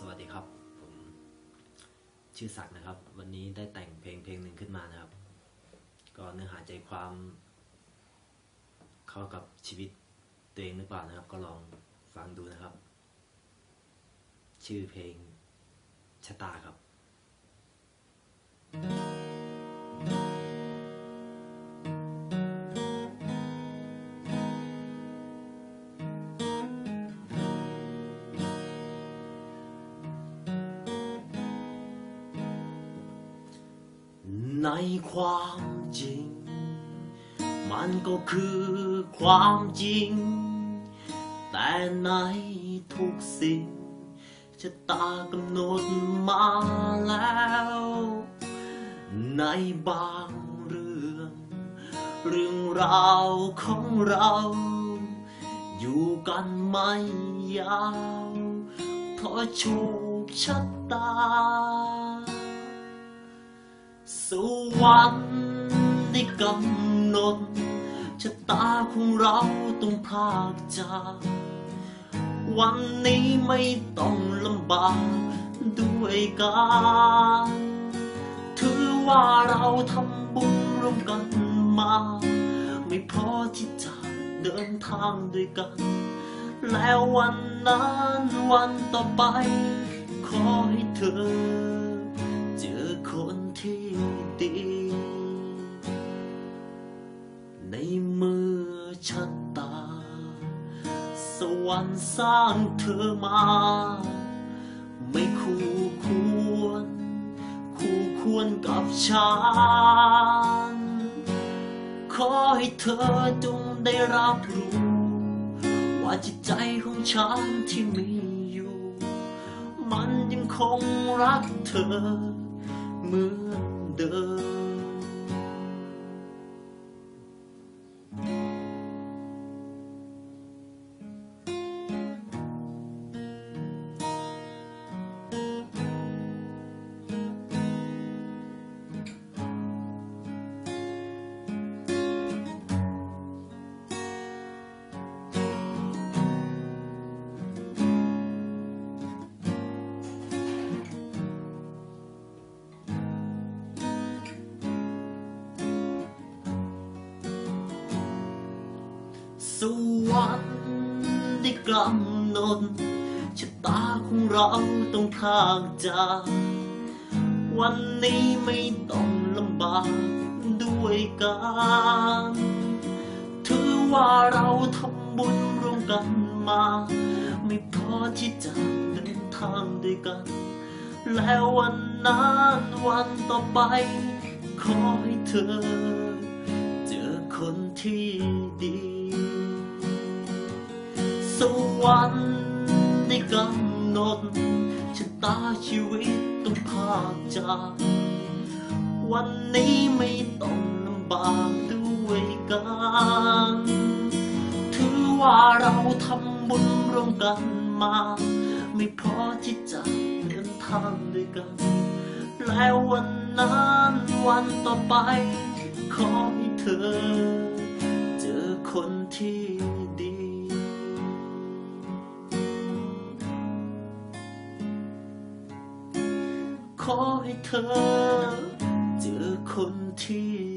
สวัสดีครับ ผมชื่อศักดิ์นะครับ วันนี้ได้แต่งเพลงเพลงหนึ่งขึ้นมานะครับ ก็เนื้อหาใจความ เข้ากับชีวิตตัวเองหรือเปล่านะครับ ก็ลองฟังดูนะครับ ชื่อเพลงชะตาครับ ในความจริง มันก็คือความจริง แต่ในทุกสิ่งชะตากำหนดมาแล้ว ในบางเรื่อง เรื่องราวของเรา อยู่กันไม่ยาวเพราะโชคชะตาส วรรค์ได้กำหนดชะตาของเราต้องพากจากวันนี้ไม่ต้องลำบากด้วยกันถือว่าเราทำบุญร่วมกันมา ไม่พอที่จะเดินทางด้วยกัน แล้ววันนั้นวันต่อไปขอให้เธอ สวรรค์สร้างเธอมา ไม่คู่ควร คู่ควรกับฉัน ขอให้เธอจงได้รับรู้ ว่าจิตใจของฉันที่มีอยู่ มันยังคงรักเธอเหมือน สวรรค์ได้กำหนดชะตาของเราต้องพากจากวันนี้ไม่ต้องลำบากด้วยกันถือว่าเราทำบุญร่วมกันมา ไม่พอที่จะเดินทางด้วยกัน แล้ววันนั้นวันต่อไปขอให้เธอ เจอคนที่ดี สวรรค์ได้กำหนดชะตาชีวิตต้องพากจากวันนี้ไม่ต้องลำบากด้วยกันถือว่าเราทำบุญร่วมกันมา ไม่พอที่จะเดินทางด้วยกัน แล้ววันนั้นวันต่อไป ขอให้เธอ เจอคนที่ดี ขอให้เธอ เจอคนที่